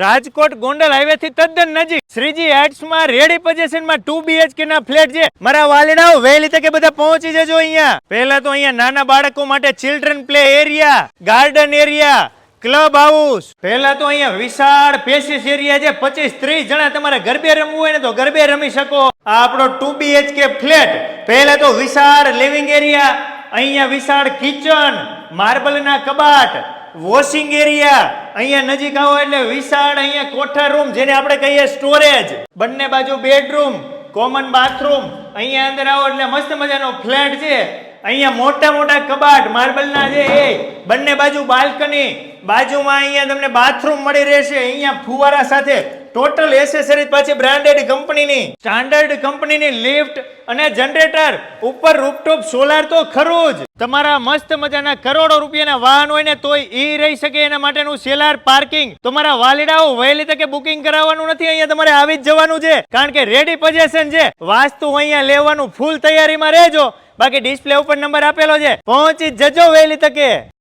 Rajkot Gondal highway થી તદ્દન નજીક શ્રીજી હાઇટ્સમાં રેડી પોઝિશનમાં ટુ બીએચકે ના ફ્લેટ છે. મારા વાલીડાઓ વહેલી તકે બધા પહોંચી જજો અહીંયા. પહેલા તો અહીંયા નાના બાળકો માટે children play area garden area club house પહેલા તો અહીંયા વિશાળ પેસીસ એરિયા છે. પચીસ ત્રીસ જણા તમારે ગરબે રમવું હોય ને તો ગરબે રમી શકો. આ આપણો ટુ બીએચકે ફ્લેટ. પહેલા તો વિશાળ લિવિંગ એરિયા અહીંયા વિશાળ કિચન માર્બલના કબાટ વોશિંગ એરિયા અહીંયા નજીક આવો એટલે વિશાળ અહીંયા કોઠા રૂમ જેને આપણે કહીએ સ્ટોરેજ બંને બાજુ બેડરૂમ કોમન બાથરૂમ અહીંયા અંદર આવો એટલે મસ્ત મજાનો ફ્લેટ છે. અહીંયા મોટા મોટા કબાટ, માર્બલના છે એ, બંને બાજુ બાલ્કની. બાજુમાં અહીંયા તમને બાથરૂમ મળી રહેશે. અહીંયા ફુવારા સાથે ટોટલ એસેસરીઝ પાછી બ્રાન્ડેડ કંપનીની સ્ટાન્ડર્ડ કંપનીની લિફ્ટ અને જનરેટર ઉપર રૂપટોપ સોલાર તો ખરું જ. તમારા મસ્ત મજાના કરોડો રૂપિયાના વાહન હોય ને તોય ઈ રહી શકે એના માટેનું સેલાર પાર્કિંગ તમારા વાલીડાઓ વહેલી તકે બુકિંગ કરાવવાનું નથી, અહીંયા તમારે આવી જ જવાનું છે. કારણ કે રેડી પોઝિશન છે. વાસ્તુ અહીંયા લેવાનું ફૂલ તૈયારીમાં રહેજો. બાકી ડિસ્પ્લે ઉપર નંબર આપેલો છે. પહોંચી જજો વહેલી તકે.